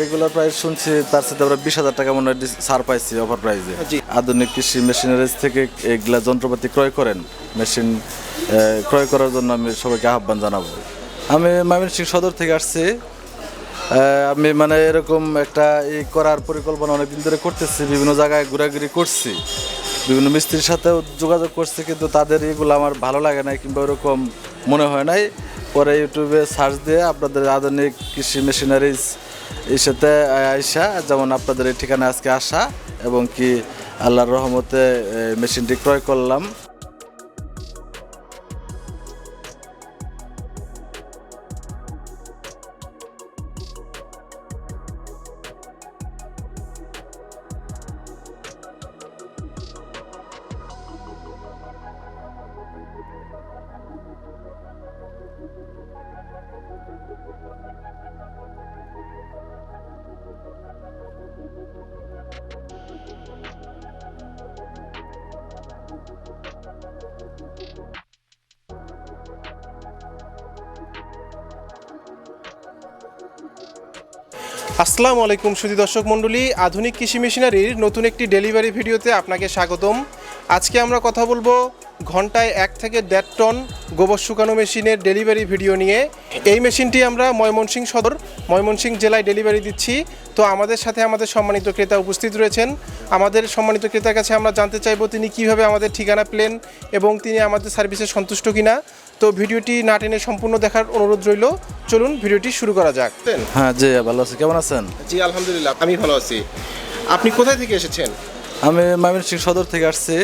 Regular price শুনছি তার সাথে আমরা বিশ হাজার টাকা মনে হয় ছাড় পাইছি অফার প্রাইসে আধুনিক কৃষি মেশিনারিজ থেকে এগুলা যন্ত্রপাতি ক্রয় করেন। মেশিন ক্রয় করার জন্য আমি সবাইকে আহ্বান জানাব। আমি ময়মনসিংহ সদর থেকে আসছি। আমি মানে এরকম একটা এই করার পরিকল্পনা অনেকদিন ধরে করতেছি বিভিন্ন জায়গায় ঘোরাঘুরি করছি। বিভিন্ন মিস্ত্রির সাথেও যোগাযোগ করছি কিন্তু তাদের এগুলো আমার ভালো লাগে না কিংবা ওরকম মনে হয় নাই। পরে ইউটিউবে সার্চ দিয়ে আপনাদের আধুনিক কৃষি মেশিনারিজ এই সাথে আইসা যেমন আপনাদের এই ঠিকানা আজকে আসা এবং কি আল্লাহর রহমতে মেশিনটি ক্রয় করলাম। আসসালামু আলাইকুম সুধী দর্শক মণ্ডলী। আধুনিক কৃষি মেশিনারির নতুন একটি ডেলিভারি ভিডিওতে আপনাকে স্বাগতম। আজকে আমরা কথা বলব ঘন্টায় এক থেকে দেড় টন গোবর শুকানো মেশিনের ডেলিভারি ভিডিও নিয়ে এই মেশিনটি আমরা ময়মনসিংহ সদর ময়মনসিংহ জেলায় ডেলিভারি দিচ্ছি। তো আমাদের সাথে আমাদের সম্মানিত ক্রেতা উপস্থিত রয়েছেন। আমাদের সম্মানিত ক্রেতার কাছে আমরা জানতে চাইব তিনি কীভাবে আমাদের ঠিকানা পেলেন এবং তিনি আমাদের সার্ভিসে সন্তুষ্ট কিনা। তো ভিডিওটি না টেনে সম্পূর্ণ দেখার অনুরোধ রইল। চলুন ভিডিওটি শুরু করা যাক। হ্যাঁ জি ভালো আছি। কেমন আছেন? জি আলহামদুলিল্লাহ আমি ভালো আছি। আপনি কোথায় থেকে এসেছেন? আমি ময়মনসিংহ সদর থেকে আসছি।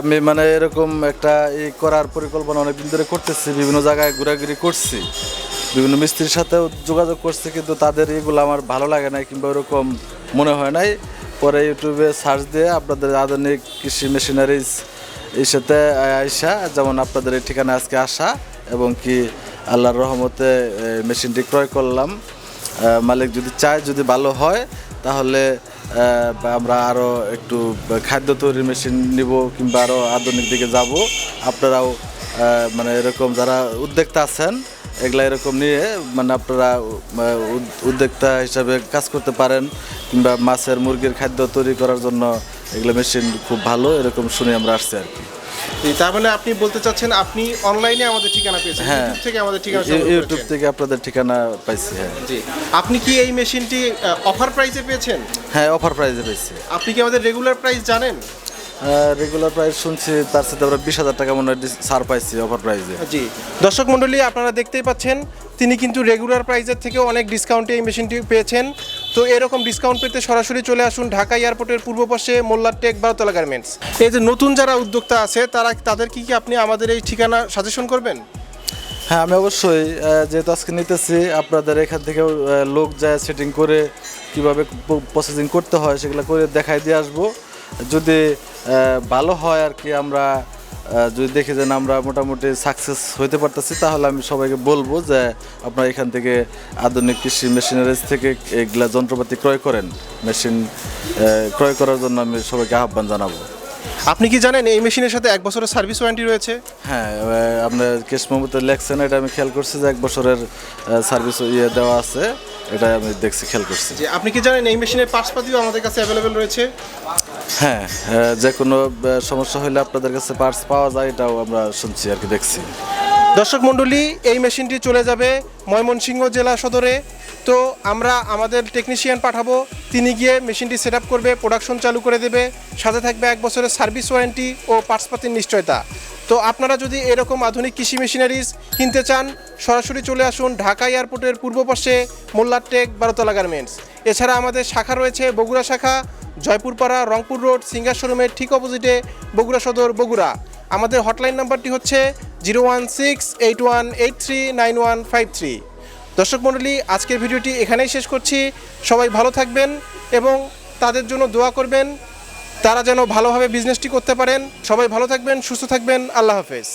আমি মানে এরকম একটা এই করার পরিকল্পনা অনেকদিন ধরে করতেছি, বিভিন্ন জায়গায় ঘোরাঘুরি করছি, বিভিন্ন মিস্ত্রির সাথেও যোগাযোগ করছি, কিন্তু তাদের এগুলো আমার ভালো লাগে না কিংবা ওরকম মনে হয় নাই। পরে ইউটিউবে সার্চ দিয়ে আপনাদের আধুনিক কৃষি মেশিনারিজ এই সাথে আইসা, যেমন আপনাদের এই ঠিকানা আজকে আসা এবং কি আল্লাহর রহমতে মেশিনটি ক্রয় করলাম। মালিক যদি চায়, যদি ভালো হয়, তাহলে আমরা আরও একটু খাদ্য তৈরির মেশিন নিব কিংবা আরও আধুনিক দিকে যাব। আপনারাও মানে এরকম যারা উদ্যোক্তা আছেন এগুলা এরকম নিয়ে মানে আপনারা উদ- উদ্যোক্তা হিসাবে কাজ করতে পারেন কিংবা মাছের মুরগির খাদ্য তৈরি করার জন্য এগুলো মেশিন খুব ভালো এরকম শুনে আমরা আসছি আর কি। তার মানে আপনি বলতে চাচ্ছেন আপনি অনলাইনে আমাদের ঠিকানা পেয়েছেন হ্যাঁ। থেকে আমাদের ঠিকানা ইউটিউব থেকে আপনাদের ঠিকানা পাইছি হ্যাঁ। জি আপনি কি এই মেশিনটি অফার প্রাইসে পেয়েছেন? হ্যাঁ অফার প্রাইজে পেয়েছি। আপনি কি আমাদের রেগুলার প্রাইস জানেন? রেগুলার প্রাইস শুনছি তার সাথে আমরা বিশ হাজার টাকা মনে হয় ছাড় পাইছি অফার প্রাইজে জি। দর্শক মণ্ডলী আপনারা দেখতেই পাচ্ছেন তিনি কিন্তু রেগুলার প্রাইসের থেকেও অনেক ডিসকাউন্টে এই মেশিনটি পেয়েছেন। তো এরকম ডিসকাউন্ট পেতে সরাসরি চলে আসুন ঢাকা এয়ারপোর্টের পূর্ব পাশে মোল্লার টেক বারোতলা গার্মেন্টস এই যে নতুন যারা উদ্যোক্তা আছে তারা তাদের কি কি আপনি আমাদের এই ঠিকানা সাজেশন করবেন? হ্যাঁ আমি অবশ্যই যেহেতু আজকে নিতেছি আপনাদের এখান থেকেও লোক যায় সেটিং করে কীভাবে প্রসেসিং করতে হয় সেগুলো করে দেখাই দিয়ে আসব। যদি ভালো হয় আর কি আমরা যদি দেখি যে না আমরা মোটামুটি সাকসেস হইতে পারতেছি তাহলে আমি সবাইকে বলব যে আপনারা এখান থেকে আধুনিক কৃষি মেশিনারিজ থেকে এগুলা যন্ত্রপাতি ক্রয় করেন। মেশিন ক্রয় করার জন্য আমি সবাইকে আহ্বান জানাব। আপনি কি জানেন এই মেশিনের সাথে এক বছরের সার্ভিস ওয়ারেন্টি রয়েছে? হ্যাঁ আপনার কেস মেমোতে লেখছেন এটা আমি খেয়াল করছি যে এক বছরের সার্ভিস ইয়ে দেওয়া আছে। এটা আমি দেখছি খেয়াল করছি। যে আপনি কি জানেন এই মেশিনের পার্টসপাতিও আমাদের কাছে অ্যাভেলেবেল রয়েছে? হ্যাঁ আহ, যে কোনো সমস্যা হলে আপনাদের কাছে পার্টস পাওয়া যায় এটাও আমরা শুনছি আর কি দেখছি। দর্শক মণ্ডলী এই মেশিনটি চলে যাবে ময়মনসিংহ জেলা সদরে। তো আমরা আমাদের টেকনিশিয়ান পাঠাবো তিনি গিয়ে মেশিনটি সেট আপ করবে প্রোডাকশন চালু করে দেবে। সাথে থাকবে এক বছরের সার্ভিস ওয়ারেন্টি ও পার্টসপাতির নিশ্চয়তা। তো আপনারা যদি এরকম আধুনিক কৃষি মেশিনারিজ কিনতে চান, সরাসরি চলে আসুন ঢাকা এয়ারপোর্টের পূর্ব পাশে মোল্লার টেক বারোতলা গার্মেন্টস। এছাড়া আমাদের শাখা রয়েছে বগুড়া শাখা, জয়পুরপাড়া, রংপুর রোড, সিঙ্গার শোরুমের ঠিক অপোজিটে বগুড়া সদর, বগুড়া। আমাদের হটলাইন নাম্বারটি হচ্ছে zero one six eight one eight three nine one five three. দর্শক মণ্ডলী, আজকের ভিডিওটি এখানেই শেষ করছি। সবাই ভালো থাকবেন এবং তাদের জন্য দোয়া করবেন। তারা যেন ভালোভাবে বিজনেসটি করতে পারেন। সবাই ভালো থাকবেন সুস্থ থাকবেন। আল্লাহ হাফেজ।